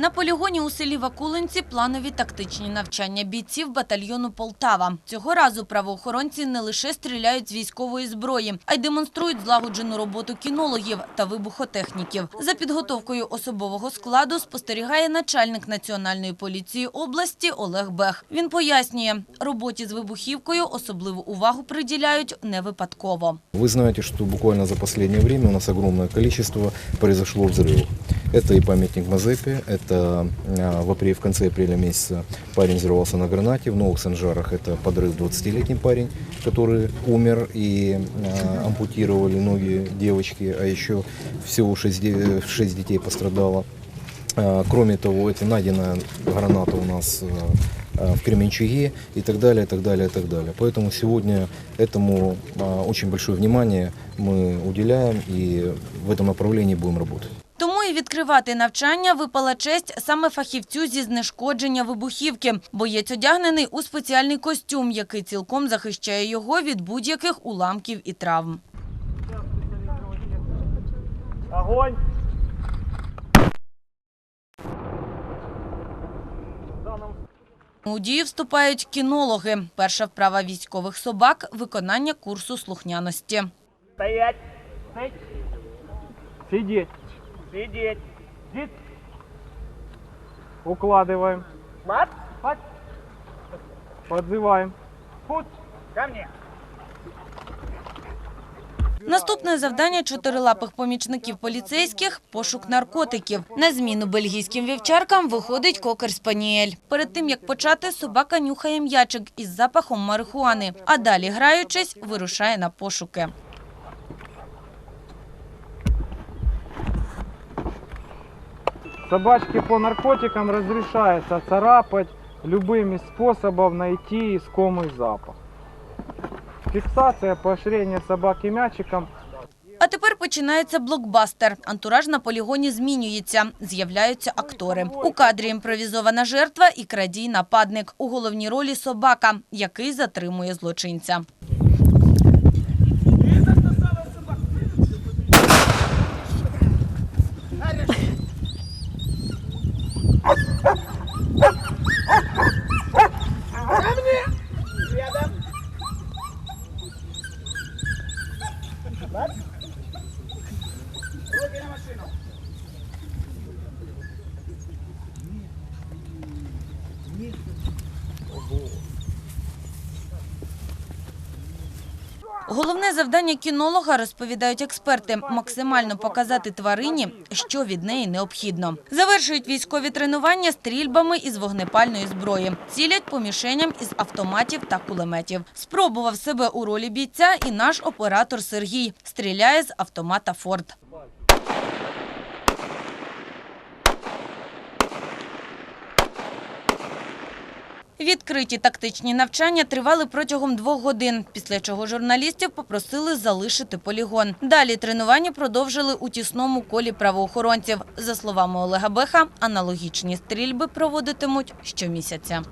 На полігоні у селі Вакулинці планові тактичні навчання бійців батальйону Полтава. Цього разу правоохоронці не лише стріляють з військової зброї, а й демонструють злагоджену роботу кінологів та вибухотехніків. За підготовкою особового складу спостерігає начальник Національної поліції області Олег Бех. Він пояснює, роботі з вибухівкою особливу увагу приділяють не випадково. Вы знаете, что буквально за последнее время у нас огромное количество произошло взрывов. Это и памятник Мазепе, это а, в, апреле, в конце апреля месяца парень взорвался на гранате, в Новых Санжарах это подрыв 20-летний парень, который умер и а, ампутировали ноги девочки, а еще всего 6, детей пострадало. А, Кроме того, это найдена граната у нас а, а, в Кременчуге и так далее, и так далее, и так далее. Поэтому сегодня этому а, очень большое внимание мы уделяем и в этом направлении будем работать. Відкривати навчання випала честь саме фахівцю зі знешкодження вибухівки. Боєць одягнений у спеціальний костюм, який цілком захищає його від будь-яких уламків і травм. Огонь! У дію вступають кінологи. Перша вправа військових собак – виконання курсу слухняності. Стоять! Стоять! Сидеть! Сидеть! Укладываем. Мат! Мат! Подзываем. Путь! Ко мне! Наступне завдання чотирилапих помічників поліцейських – пошук наркотиків. На зміну бельгійським вівчаркам виходить кокер-спаніель. Перед тим, як почати, собака нюхає м'ячик із запахом марихуани, а далі, граючись, вирушає на пошуки. Собачке по наркотикам разрешается царапать любыми способами найти искомый запах. Фиксация, поощрение собаки мячиком А тепер починається блокбастер. Антураж на полігоні змінюється. З'являються актори. У кадрі імпровізована жертва і крадій-нападник. У головній ролі собака, який затримує злочинця. Головне завдання кінолога, розповідають експерти, максимально показати тварині, що від неї необхідно. Завершують військові тренування стрільбами із вогнепальної зброї. Цілять по мішеням із автоматів та кулеметів. Спробував себе у ролі бійця і наш оператор Сергій. Стріляє з автомата «Форд». Відкриті тактичні навчання тривали протягом двох годин, після чого журналістів попросили залишити полігон. Далі тренування продовжили у тісному колі правоохоронців. За словами Олега Беха, аналогічні стрільби проводитимуть щомісяця.